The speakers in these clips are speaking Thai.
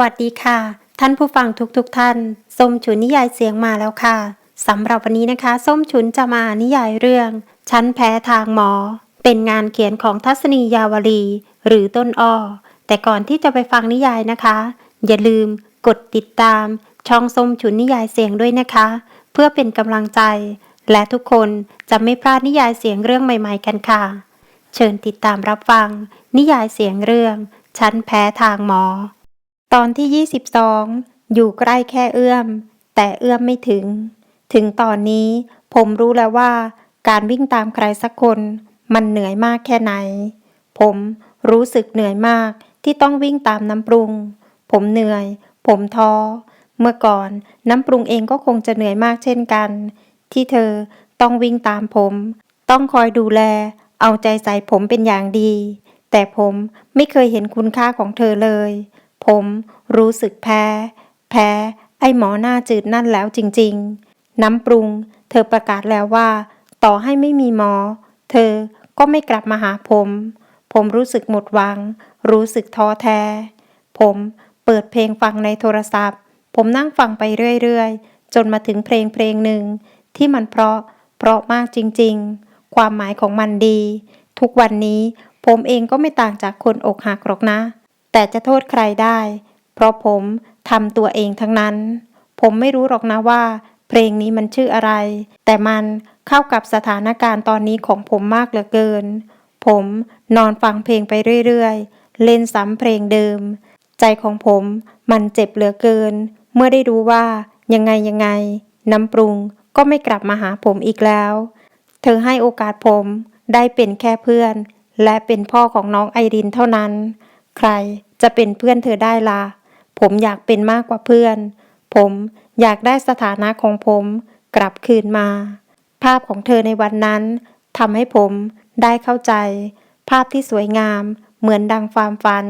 วัสดีค่ะ ท่านผู้ฟังทุกๆทท่าน ส้มฉุนนิยายเสียงมาแล้วค่ะสำหรับวันนี้นะคะ ส้มฉุนจะมานนิยายเรื่อง ชั้นแพ้ทางหมอ เป็นงานเขียนของทัศนียาวลี หรือต้นอ้อ แต่ก่อนที่จะไปฟังนิยายนะคะ อย่าลืมกดติดตาม ช่องส้มฉุนนิยายเสียงด้วยนะคะ เพื่อเป็นกำลังใจ และทุกคนจะไม่พลาดนิยายเสียงเรื่องใหม่ ๆ กันค่ะ เชิญติดตามรับฟัง นิยายเสียงเรื่อง ชั้นแพ้ทางหมอ ตอนที่ 22 อยู่ใกล้แค่เอื้อม แต่เอื้อมไม่ถึง ถึงตอนนี้ผมรู้แล้วว่า การวิ่งตามใครสักคน มันเหนื่อยมากแค่ไหน ผมรู้สึกเหนื่อยมากที่ต้องวิ่งตามน้ำปรุง ผมเหนื่อย ผมท้อ เมื่อก่อนน้ำปรุงเองก็คงจะเหนื่อยมากเช่นกัน ที่เธอต้องวิ่งตามผม ต้องคอยดูแล เอาใจใส่ผมเป็นอย่างดี แต่ผมไม่เคยเห็นคุณค่าของเธอเลย ผมรู้สึกแพ้ แพ้ ไอ้หมอหน้าจืดนั่นแล้วจริงๆ น้ำปรุง เธอประกาศแล้วว่า ต่อให้ไม่มีหมอ เธอก็ไม่กลับมาหาผม ผมรู้สึกหมดหวัง รู้สึกท้อแท้ ผมเปิดเพลงฟังในโทรศัพท์ ผมนั่งฟังไปเรื่อยๆ จนมาถึงเพลงเพลงหนึ่ง ที่มันเพราะ เพราะมากจริงๆ ความหมายของมันดี ทุกวันนี้ผมเองก็ไม่ต่างจากคนอกหักหรอกนะ แต่จะโทษใครได้ เพราะผมทำตัวเองทั้งนั้น ผมไม่รู้หรอกนะว่า เพลงนี้มันชื่ออะไร แต่มันเข้ากับสถานการณ์ตอนนี้ของผมมากเหลือเกิน ผมนอนฟังเพลงไปเรื่อยๆ เล่นซ้ำเพลงเดิม ใจของผมมันเจ็บเหลือเกิน เมื่อได้รู้ว่ายังไงยังไง น้ำปรุงก็ไม่กลับมาหาผมอีกแล้ว เธอให้โอกาสผมได้เป็นแค่เพื่อน และเป็นพ่อของน้องไอรินเท่านั้น ใครจะเป็นเพื่อนเธอได้ล่ะ ผมอยากเป็นมากกว่าเพื่อน ผมอยากได้สถานะของผมกลับคืนมา ภาพของเธอในวันนั้นทำให้ผมได้เข้าใจ ภาพที่สวยงามเหมือนดังความฝัน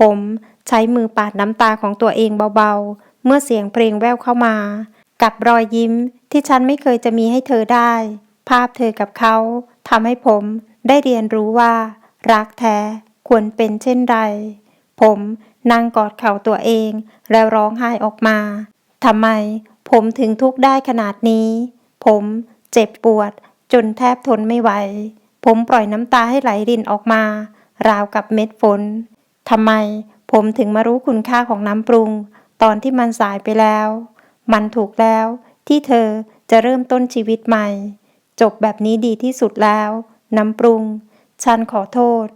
ผมใช้มือปาดน้ำตาของตัวเองเบาๆ เมื่อเสียงเพลงแว่วเข้ามา กับรอยยิ้มที่ฉันไม่เคยจะมีให้เธอได้ ภาพเธอกับเขาทำให้ผมได้เรียนรู้ว่า รักแท้ ควรเป็นเช่นไร ผมนั่งกอดเข่าตัวเอง แล้วร้องไห้ออกมาทำไม ผมถึงทุกข์ได้ขนาดนี้ ผมเจ็บปวด จนแทบทนไม่ไหว ผมปล่อยน้ำตาให้ไหลรินออกมา ราวกับเม็ดฝนทำไม ผมถึงมารู้คุณค่าของน้ำปรุง ตอนที่มันสายไปแล้ว มันถูกแล้วที่เธอจะเริ่มต้นชีวิตใหม่ จบแบบนี้ดีที่สุดแล้ว น้ำปรุง ฉันขอโทษ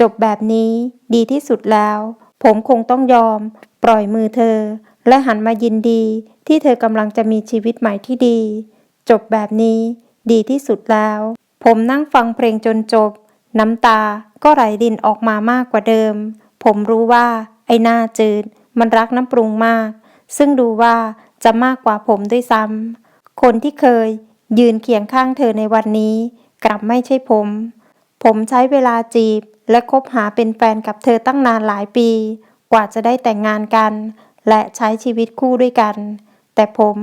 จบแบบนี้ดีที่สุดแล้ว ผมคงต้องยอม ปล่อยมือเธอ และหันมายินดี ที่เธอกำลังจะมีชีวิตใหม่ที่ดี จบแบบนี้ดีที่สุดแล้ว ผมนั่งฟังเพลงจนจบ น้ำตาก็ไหลรินออกมามากกว่าเดิม ผมรู้ว่า ไอ้หน้าจืด มันรักน้ำปรุงมาก ซึ่งดูว่าจะมากกว่าผมด้วยซ้ำคนที่เคย ยืนเคียงข้างเธอในวันนี้ กลับไม่ใช่ผม ผมใช้เวลาจีบ และคบหาเป็นแฟนกับเธอตั้งนานหลายปี กว่าจะได้แต่งงานกัน และใช้ชีวิตคู่ด้วยกัน แต่ผม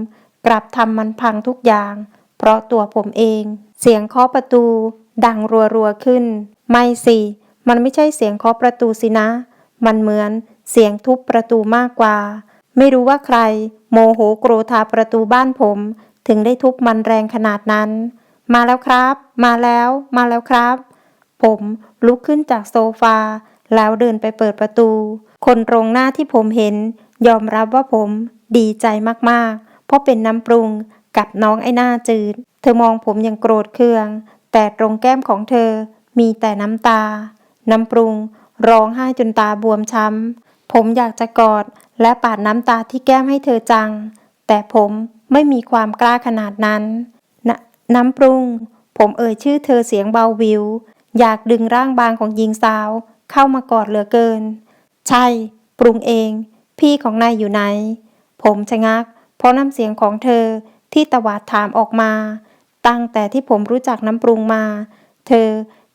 กลับทำมันพังทุกอย่าง เพราะตัวผมเอง เสียงเคาะประตู ดังรัวๆขึ้น ไม่สิ มันไม่ใช่เสียงเคาะประตูสินะ มันเหมือนเสียงทุบประตูมากกว่า ไม่รู้ว่าใคร โมโหโกรธาประตูบ้านผม ถึงได้ทุบมันแรงขนาดนั้น มาแล้วครับ มาแล้ว มาแล้วครับ ผมลุกขึ้นจากโซฟา แล้วเดินไปเปิดประตู คนตรงหน้าที่ผมเห็น ยอมรับว่าผมดีใจมากๆ เพราะเป็นน้ำปรุงกับน้องไอ้หน้าจืด เธอมองผมอย่างโกรธเคือง แต่ตรงแก้มของเธอมีแต่น้ำตา น้ำปรุงร้องไห้จนตาบวมช้ำ ผมอยากจะกอดและปาดน้ำตาที่แก้มให้เธอจัง แต่ผมไม่มีความกล้าขนาดนั้นนน้ำปรุง ผมเอ่ยชื่อเธอเสียงเบาวิว อยากดึงร่างบางของหญิงสาว เข้ามากอดเหลือเกิน ใช่ ปรุงเอง พี่ของนายอยู่ไหน ผมชะงัก เพราะน้ำเสียงของเธอที่ตวาดถามออกมา ตั้งแต่ที่ผมรู้จักน้ำปรุงมา เธอ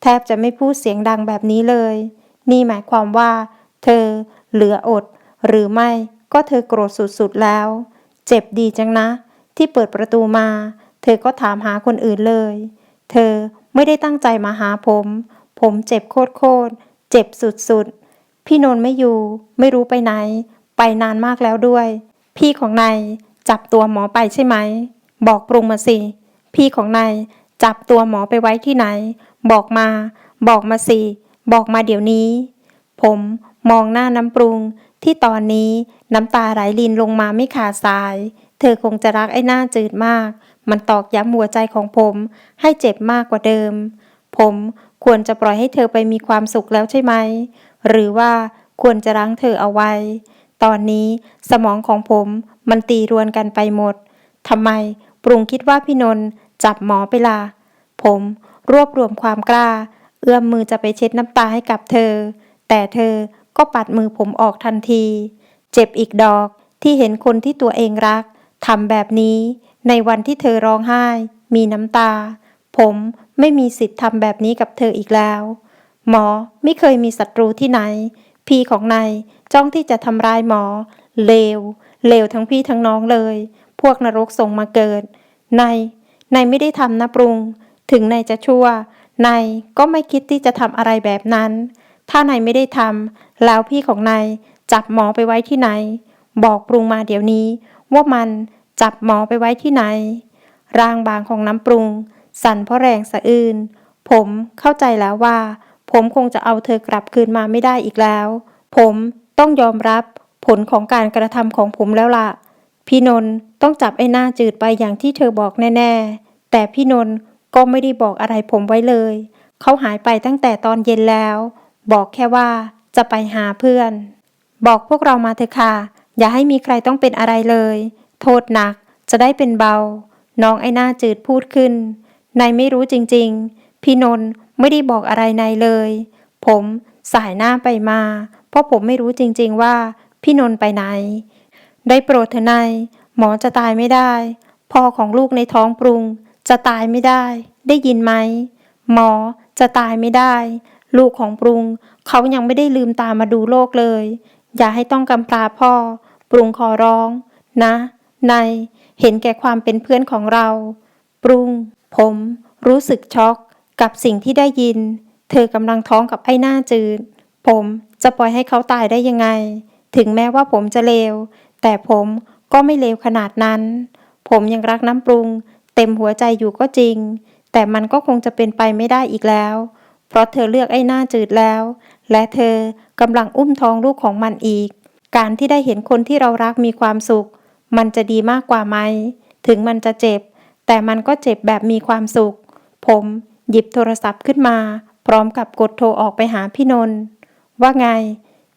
แทบจะไม่พูดเสียงดังแบบนี้เลย นี่หมายความว่า เธอเหลืออด หรือไม่ก็เธอโกรธสุดๆแล้ว เจ็บดีจังนะ ที่เปิดประตูมา เธอก็ถามหาคนอื่นเลย เธอ ไม่ได้ตั้งใจมาหาผม ผมเจ็บโคตรๆเจ็บสุดๆ พี่นนท์ไม่อยู่ ไม่รู้ไปไหนไปไปนานมากแล้วด้วย พี่ของนายจับตัวหมอไปใช่ไหม บอกปรุงมาสิ พี่ของนายจับตัวหมอไปไว้ที่ไหน บอกมา บอกมาสิ บอกมาเดี๋ยวนี้ ผมมองหน้าน้ำปรุง ที่ตอนนี้น้ำตาไหลลินลงมาไม่ขาดสาย เธอคงจะรักไอ้หน้าจืดมาก มันตอกย้ำหัวใจของผมให้เจ็บมากกว่าเดิม ผมควรจะปล่อยให้เธอไปมีความสุขแล้วใช่ไหม หรือว่าควรจะรั้งเธอเอาไว้ ตอนนี้สมองของผมมันตีรวนกันไปหมดทำไมปรุงคิดว่าพี่นนท์จับหมอไปล่ะผมรวบรวมความกล้า เอื้อมมือจะไปเช็ดน้ำตาให้กับเธอ แต่เธอก็ปัดมือผมออกทันที เจ็บอีกดอกที่เห็นคนที่ตัวเองรักทำแบบนี้ ในวันที่เธอร้องไห้ มีน้ำตา ผมไม่มีสิทธิ์ทำแบบนี้กับเธออีกแล้ว หมอไม่เคยมีศัตรูที่ไหน พี่ของนายจ้องที่จะทำร้ายหมอ เลว เลวทั้งพี่ทั้งน้องเลย พวกนรกส่งมาเกิด นาย นายไม่ได้ทำนะปรุง ถึงนายจะชั่ว นายก็ไม่คิดที่จะทำอะไรแบบนั้น ถ้านายไม่ได้ทำแล้วพี่ของนายจับหมอไปไว้ที่ไหน บอกปรุงมาเดี๋ยวนี้ ว่ามัน จับหมอไปไว้ที่ไหน ร่างบางของน้ำปรุง สั่นเพราะแรงสะอื้นผมเข้าใจแล้วว่า ผมคงจะเอาเธอกลับคืนมาไม่ได้อีกแล้ว ผมต้องยอมรับผลของการกระทำของผมแล้วล่ะ พี่นนท์ต้องจับไอ้หน้าจืดไปอย่างที่เธอบอกแน่ ๆ แต่พี่นนท์ก็ไม่ได้บอกอะไรผมไว้เลย เขาหายไปตั้งแต่ตอนเย็นแล้ว บอกแค่ว่าจะไปหาเพื่อน บอกพวกเรามาเถอะค่ะ อย่าให้มีใครต้องเป็นอะไรเลย โทษหนักจะได้เป็นเบา น้องไอ้หน้าจืดพูดขึ้น นายไม่รู้จริงๆ พี่นนท์ไม่ได้บอกอะไรนายเลย ผมสายหน้าไปมา เพราะผมไม่รู้จริงๆว่า พี่นนท์ไปไหน ได้โปรดเถอะนายหมอจะตายไม่ได้ พ่อของลูกในท้องปรุง จะตายไม่ได้ ได้ยินไหม หมอจะตายไม่ได้ ลูกของปรุง เขายังไม่ได้ลืมตามาดูโลกเลย อย่าให้ต้องกำพร้าพ่อ ปรุงขอร้อง นะ ใน เห็นแก่ความเป็นเพื่อนของเรา ปรุง ผม รู้สึกช็อก กับสิ่งที่ได้ยิน เธอกำลังท้องกับไอ้หน้าจืด ผมจะปล่อยให้เขาตายได้ยังไง ถึงแม้ว่าผมจะเลว แต่ผมก็ไม่เลวขนาดนั้น ผมยังรักน้ำปรุง เต็มหัวใจอยู่ก็จริง แต่มันก็คงจะเป็นไปไม่ได้อีกแล้ว เพราะเธอเลือกไอ้หน้าจืดแล้ว และเธอกำลังอุ้มท้องลูกของมันอีก การที่ได้เห็นคนที่เรารักมีความสุข มันจะดีมากกว่าไหม ถึงมันจะเจ็บ แต่มันก็เจ็บแบบมีความสุข ผมหยิบโทรศัพท์ขึ้นมา พร้อมกับกดโทรออกไปหาพี่นนท์ว่าไง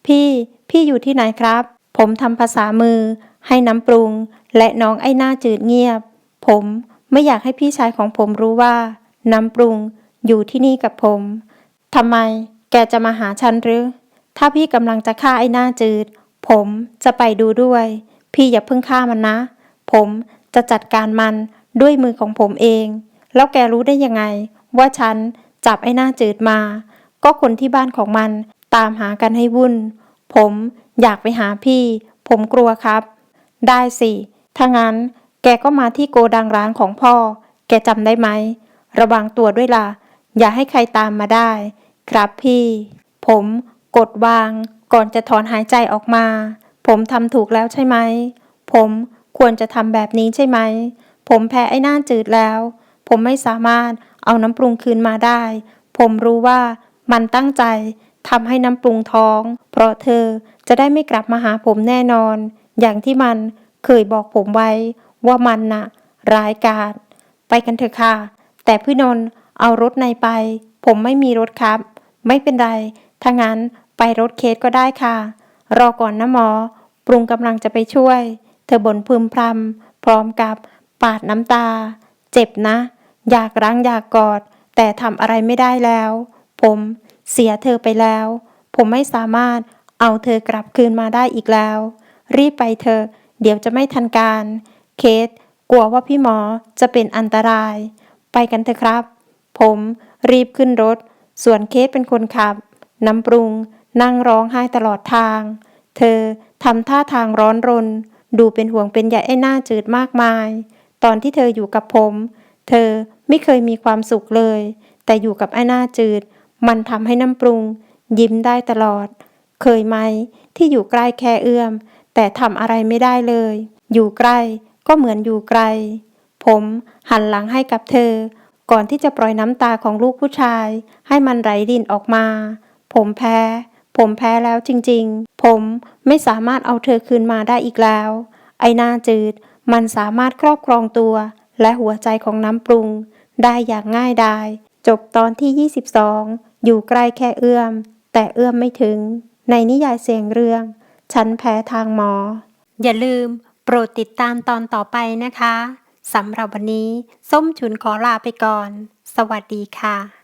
พี่พี่อยู่ที่ไหนครับ ผมทำภาษามือ ให้น้ำปรุง และน้องไอ้หน้าจืดเงียบ ผมไม่อยากให้พี่ชายของผมรู้ว่า น้ำปรุงอยู่ที่นี่กับผมทำไม แกจะมาหาฉันหรือ ถ้าพี่กำลังจะฆ่าไอ้หน้าจืด ผมจะไปดูด้วย พี่อย่าเพิ่งฆ่ามันนะ ผมจะจัดการมันด้วยมือของผมเอง แล้วแกรู้ได้ยังไง ว่าฉันจับไอ้หน้าจืดมา ก็คนที่บ้านของมันตามหากันให้วุ่น ผมอยากไปหาพี่ ผมกลัวครับ ได้สิ ถ้างั้นแกก็มาที่โกดังร้านของพ่อ แกจำได้ไหม ระวังตัวด้วยล่ะ อย่าให้ใครตามมาได้ ครับพี่ ผมกดวางก่อนจะถอนหายใจออกมา ผมทำถูกแล้วใช่ไหม ผมควรจะทำแบบนี้ใช่ไหม ผมแพ้ไอ้หน้าจืดแล้ว ผมไม่สามารถเอาน้ำปรุงคืนมาได้ ผมรู้ว่ามันตั้งใจทำให้น้ำปรุงท้อง เพราะเธอจะได้ไม่กลับมาหาผมแน่นอน อย่างที่มันเคยบอกผมไว้ ว่ามันน่ะ ร้ายกาจไปกันเถอะค่ะ แต่พี่นนท์เอารถในไป ผมไม่มีรถครับ ไม่เป็นไรถ้างั้นไปรถเคสก็ได้ค่ะ รอก่อนนะหมอ ปรุงกำลังจะไปช่วย เธอบ่นพึมพำพร้อมกับปาดน้ำตา เจ็บนะ อยากรั้งอยากกอด แต่ทำอะไรไม่ได้แล้ว ผมเสียเธอไปแล้ว ผมไม่สามารถเอาเธอกลับคืนมาได้อีกแล้ว รีบไปเถอะเดี๋ยวจะไม่ทันการ เคสกลัวว่าพี่หมอจะเป็นอันตราย ไปกันเถอะครับ ผมรีบขึ้นรถ ส่วนเคสเป็นคนขับ น้ำปรุง นั่งร้องไห้ตลอดทาง เธอทำท่าทางร้อนรน ดูเป็นห่วงเป็นใยไอ้หน้าจืดมากมาย ตอนที่เธออยู่กับผม เธอไม่เคยมีความสุขเลย แต่อยู่กับไอ้หน้าจืด มันทำให้น้ำปรุง ยิ้มได้ตลอด เคยไหมที่อยู่ใกล้แค่เอื้อม แต่ทำอะไรไม่ได้เลย อยู่ใกล้ก็เหมือนอยู่ไกล ผมหันหลังให้กับเธอ ก่อนที่จะปล่อยน้ำตาของลูกผู้ชาย ให้มันไหลรินออกมา ผมแพ้ ผมแพ้แล้วจริงๆ ผมไม่สามารถเอาเธอคืนมาได้อีกแล้ว ไอ้หน้าจืด มันสามารถครอบครองตัว และหัวใจของน้ำปรุง ได้อย่างง่ายดาย จบตอนที่ 22 อยู่ใกล้แค่เอื้อม แต่เอื้อมไม่ถึง ในนิยายเสียงเรื่อง ฉันแพ้ทางหมอ อย่าลืม โปรดติดตามตอนต่อไปนะคะสำหรับวันนี้ ส้มฉุนขอลาไปก่อน สวัสดีค่ะ